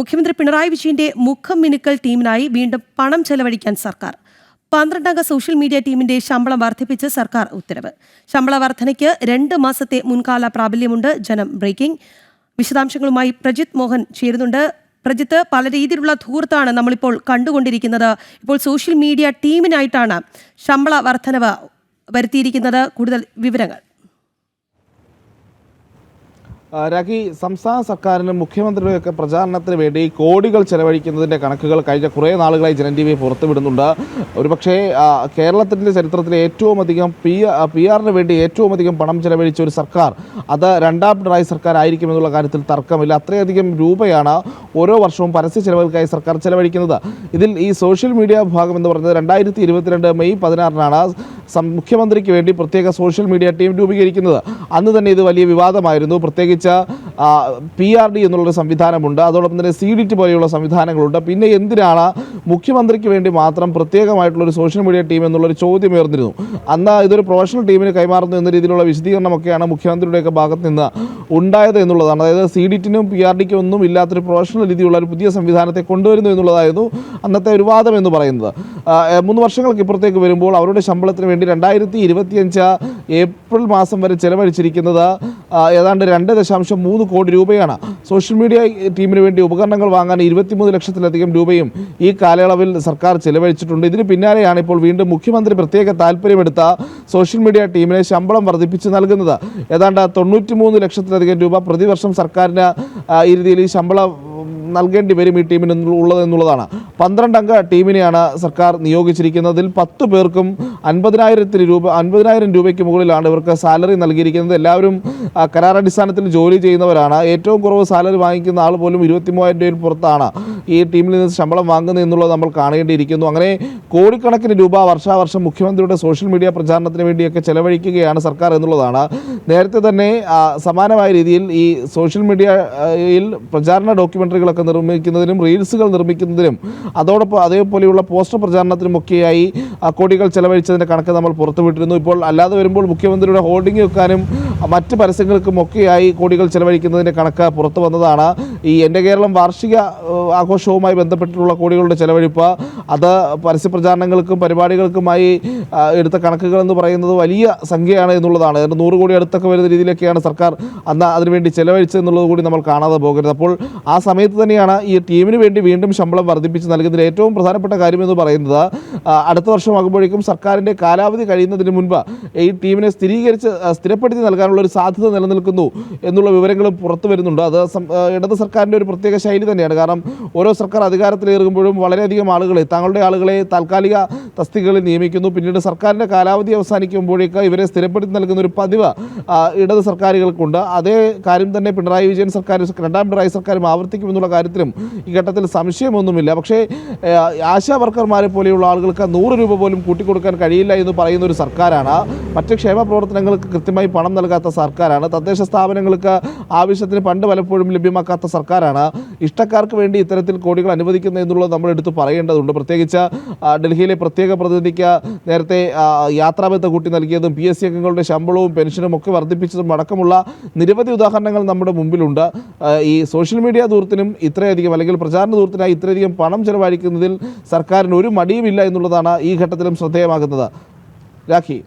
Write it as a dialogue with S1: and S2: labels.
S1: മുഖ്യമന്ത്രി പിണറായി വിജയന്റെ മുഖം മിനുക്കൽ ടീമിനായി വീണ്ടും പണം ചെലവഴിക്കാൻ സർക്കാർ. പന്ത്രണ്ടംഗ സോഷ്യൽ മീഡിയ ടീമിന്റെ ശമ്പളം വർദ്ധിപ്പിച്ച് സർക്കാർ ഉത്തരവ്. ശമ്പള വർധനയ്ക്ക് രണ്ട് മാസത്തെ മുൻകാല പ്രാബല്യമുണ്ട് ജനം ബ്രേക്കിംഗ്. വിശദാംശങ്ങളുമായി പ്രജിത് മോഹൻ ചേരുന്നുണ്ട്. പ്രജിത്ത് പല രീതിയിലുള്ള ധൂർത്താണ് നമ്മളിപ്പോൾ കണ്ടുകൊണ്ടിരിക്കുന്നത്. ഇപ്പോൾ സോഷ്യൽ മീഡിയ ടീമിനായിട്ടാണ് ശമ്പള വർധനവ് വരുത്തിയിരിക്കുന്നത്. കൂടുതൽ വിവരങ്ങൾ.
S2: രാഖി സംസ്ഥാന സർക്കാരിനും മുഖ്യമന്ത്രിയുടെയൊക്കെ പ്രചാരണത്തിന് വേണ്ടി കോടികൾ ചെലവഴിക്കുന്നതിന്റെ കണക്കുകൾ കഴിഞ്ഞ കുറേ നാളുകളായി ജനം ടി വി പുറത്തുവിടുന്നുണ്ട്. ഒരുപക്ഷേ കേരളത്തിന്റെ ചരിത്രത്തിലെ ഏറ്റവും അധികം പി പി ആറിന് വേണ്ടി ഏറ്റവും അധികം പണം ചെലവഴിച്ച ഒരു സർക്കാർ അത് രണ്ടാം പിണറായി സർക്കാർ ആയിരിക്കുമെന്നുള്ള കാര്യത്തിൽ തർക്കമില്ല. അത്രയധികം രൂപയാണ് ഓരോ വർഷവും പരസ്യ ചെലവുകൾക്കായി സർക്കാർ ചെലവഴിക്കുന്നത്. ഇതിൽ ഈ സോഷ്യൽ മീഡിയ വിഭാഗം എന്ന് പറയുന്നത് രണ്ടായിരത്തി ഇരുപത്തിരണ്ട് മെയ് പതിനാറിനാണ് മുഖ്യമന്ത്രിക്ക് വേണ്ടി പ്രത്യേക സോഷ്യൽ മീഡിയ ടീം രൂപീകരിക്കുന്നത്. അന്ന് തന്നെ ഇത് വലിയ വിവാദമായിരുന്നു. പ്രത്യേകിച്ച് പി ആർ ഡി എന്നുള്ളൊരു സംവിധാനമുണ്ട്. അതോടൊപ്പം തന്നെ സി ഡി ടി പോലെയുള്ള സംവിധാനങ്ങളുണ്ട്. പിന്നെ എന്തിനാണ് മുഖ്യമന്ത്രിക്ക് വേണ്ടി മാത്രം പ്രത്യേകമായിട്ടുള്ളൊരു സോഷ്യൽ മീഡിയ ടീം എന്നുള്ളൊരു ചോദ്യം ഉയർന്നിരുന്നു? അന്ന് ഇതൊരു പ്രൊഫഷണൽ ടീമിന് കൈമാറുന്നു എന്ന രീതിയിലുള്ള വിശദീകരണമൊക്കെയാണ് മുഖ്യമന്ത്രിയുടെയൊക്കെ ഭാഗത്ത് നിന്ന് ഉണ്ടായത് എന്നുള്ളതാണ്. അതായത് സി ഡി ടിനും പി ആർ ഡിക്കും ഒന്നും ഇല്ലാത്തൊരു പ്രൊഫഷണൽ രീതിയിലുള്ള ഒരു പുതിയ സംവിധാനത്തെ കൊണ്ടുവരുന്നു എന്നുള്ളതായിരുന്നു അന്നത്തെ ഒരു വാദം എന്ന് പറയുന്നത്. മൂന്ന് വർഷങ്ങൾക്ക് ഇപ്പുറത്തേക്ക് വരുമ്പോൾ അവരുടെ ശമ്പളത്തിന് വേണ്ടി രണ്ടായിരത്തി ഇരുപത്തിയഞ്ച് ഏപ്രിൽ മാസം വരെ ചെലവഴിച്ചിരിക്കുന്നത് ഏതാണ്ട് രണ്ട് ദശാംശം മൂന്ന് കോടി രൂപയാണ് സോഷ്യൽ മീഡിയ ടീമിന് വേണ്ടി ഉപകരണങ്ങൾ വാങ്ങാൻ ഇരുപത്തിമൂന്ന് ലക്ഷത്തിലധികം രൂപയും ഈ കാലയളവിൽ സർക്കാർ ചെലവഴിച്ചിട്ടുണ്ട്. ഇതിന് പിന്നാലെയാണ് ഇപ്പോൾ വീണ്ടും മുഖ്യമന്ത്രി പ്രത്യേക താല്പര്യമെടുത്ത സോഷ്യൽ മീഡിയ ടീമിന് ശമ്പളം വർദ്ധിപ്പിച്ച് നൽകുന്നത്. ഏതാണ്ട് തൊണ്ണൂറ്റിമൂന്ന് ലക്ഷത്തിലധികം രൂപ പ്രതിവർഷം സർക്കാരിന് ഈ രീതിയിൽ ഈ ശമ്പളം നൽകേണ്ടി വരും ഈ ടീമിന് ഉള്ളത് എന്നുള്ളതാണ് പന്ത്രണ്ട് അംഗ ടീമിനെയാണ് സർക്കാർ നിയോഗിച്ചിരിക്കുന്നതിൽ പത്ത് പേർക്കും അൻപതിനായിരത്തിന് രൂപ അൻപതിനായിരം രൂപയ്ക്ക് മുകളിലാണ് ഇവർക്ക് സാലറി നൽകിയിരിക്കുന്നത്. എല്ലാവരും കരാറടിസ്ഥാനത്തിൽ ജോലി ചെയ്യുന്നവരാണ്. ഏറ്റവും കുറവ് സാലറി വാങ്ങിക്കുന്ന ആൾ പോലും ഇരുപത്തി മൂവായിരം രൂപയിൽ പുറത്താണ്. ഈ ടീമിൽ നിന്ന് ശമ്പളം വാങ്ങുന്നത് എന്നുള്ളത് നമ്മൾ കാണേണ്ടിയിരിക്കുന്നു. അങ്ങനെ കോടിക്കണക്കിന് രൂപ വർഷാവർഷം മുഖ്യമന്ത്രിയുടെ സോഷ്യൽ മീഡിയ പ്രചാരണത്തിന് വേണ്ടിയൊക്കെ ചെലവഴിക്കുകയാണ് സർക്കാർ എന്നുള്ളതാണ്. നേരത്തെ തന്നെ സമാനമായ രീതിയിൽ ഈ സോഷ്യൽ മീഡിയയിൽ പ്രചാരണ ഡോക്യുമെന്ററികളൊക്കെ നിർമ്മിക്കുന്നതിനും റീൽസുകൾ നിർമ്മിക്കുന്നതിനും അതോടൊപ്പം അതേപോലെയുള്ള പോസ്റ്റർ പ്രചാരണത്തിനുമൊക്കെയായി കോടികൾ ചെലവഴിച്ചതിന്റെ കണക്ക് നമ്മൾ പുറത്തുവിട്ടിരുന്നു ഇപ്പോൾ അല്ലാതെ വരുമ്പോൾ മുഖ്യമന്ത്രിയുടെ ഹോർഡിംഗ് വെക്കാനും മറ്റ് പരസ്യങ്ങൾക്കും ഒക്കെയായി കോടികൾ ചെലവഴിക്കുന്നതിന്റെ കണക്ക് പുറത്തു വന്നതാണ്. ഈ എന്റെ കേരളം വാർഷിക ആഘോഷവുമായി ബന്ധപ്പെട്ടിട്ടുള്ള കോടികളുടെ ചെലവഴിപ്പ് അത് പരസ്യപ്രചാരണങ്ങൾക്കും പരിപാടികൾക്കുമായി എടുത്ത കണക്കുകൾ എന്ന് പറയുന്നത് വലിയ സംഖ്യയാണ് എന്നുള്ളതാണ്. ഏതാണ്ട് നൂറ് കോടി അടുത്തൊക്കെ വരുന്ന രീതിയിലൊക്കെയാണ് സർക്കാർ അന്ന് അതിനുവേണ്ടി ചെലവഴിച്ചത് എന്നുള്ളത് കൂടി നമ്മൾ കാണാതെ പോകരുത്. അപ്പോൾ ആ സമയത്ത് തന്നെയാണ് ഈ ടീമിന് വേണ്ടി വീണ്ടും ശമ്പളം വർദ്ധിപ്പിച്ച് നൽകുന്നതിൽ ഏറ്റവും പ്രധാനപ്പെട്ട കാര്യമെന്ന് പറയുന്നത് അടുത്ത വർഷമാകുമ്പോഴേക്കും സർക്കാരിന്റെ കാലാവധി കഴിയുന്നതിന് മുൻപ് ഈ ടീമിനെ സ്ഥിരീകരിച്ച് സ്ഥിരപ്പെടുത്തി നൽകാനുള്ള ഒരു സാധ്യത നിലനിൽക്കുന്നു എന്നുള്ള വിവരങ്ങളും പുറത്തു വരുന്നുണ്ട്. അത് ഇടത് സർക്കാർ സർക്കാരിന്റെ ഒരു പ്രത്യേക ശൈലി തന്നെയാണ്. കാരണം ഓരോ സർക്കാർ അധികാരത്തിലേറുമ്പോഴും വളരെയധികം ആളുകളെ തങ്ങളുടെ ആളുകളെ താൽക്കാലിക തസ്തികകളിൽ നിയമിക്കുന്നു. പിന്നീട് സർക്കാരിന്റെ കാലാവധി അവസാനിക്കുമ്പോഴേക്ക് ഇവരെ സ്ഥിരപ്പെടുത്തി നൽകുന്ന ഒരു പതിവ് ഇടത് സർക്കാരുകൾക്കുണ്ട്. അതേ കാര്യം തന്നെ പിണറായി വിജയൻ സർക്കാർ രണ്ടാം പിണറായി സർക്കാരും ആവർത്തിക്കുമെന്നുള്ള കാര്യത്തിലും ഈ ഘട്ടത്തിൽ സംശയമൊന്നുമില്ല. പക്ഷേ ആശാ വർക്കർമാരെ പോലെയുള്ള ആളുകൾക്ക് നൂറ് രൂപ പോലും കൂട്ടിക്കൊടുക്കാൻ കഴിയില്ല എന്ന് പറയുന്ന ഒരു സർക്കാരാണ്. മറ്റ് ക്ഷേമ പ്രവർത്തനങ്ങൾക്ക് കൃത്യമായി പണം നൽകാത്ത സർക്കാരാണ്. തദ്ദേശ സ്ഥാപനങ്ങൾക്ക് ആവശ്യത്തിന് പണ്ട് പലപ്പോഴും ലഭ്യമാക്കാത്ത സർക്കാരാണ്. ഇഷ്ടക്കാർക്ക് വേണ്ടി ഇത്തരത്തിൽ കോടികൾ അനുവദിക്കുന്നത് എന്നുള്ളത് നമ്മൾ എടുത്ത് പറയേണ്ടതുണ്ട്. പ്രത്യേകിച്ച് ഡൽഹിയിലെ പ്രത്യേക പ്രതിനിധിക്ക് നേരത്തെ യാത്രാബത്ത കൂട്ടി നൽകിയതും പി എസ് സി അംഗങ്ങളുടെ ശമ്പളവും പെൻഷനും ഒക്കെ വർദ്ധിപ്പിച്ചതും അടക്കമുള്ള നിരവധി ഉദാഹരണങ്ങൾ നമ്മുടെ മുമ്പിലുണ്ട്. ഈ സോഷ്യൽ മീഡിയ ദൂരത്തിനും ഇത്രയധികം അല്ലെങ്കിൽ പ്രചാരണ ദൂരത്തിനായി ഇത്രയധികം പണം ചെലവഴിക്കുന്നതിൽ സർക്കാരിന് ഒരു മടിയുമില്ല എന്നുള്ളതാണ് ഈ ഘട്ടത്തിലും ശ്രദ്ധേയമാകുന്നത്. രാഖി.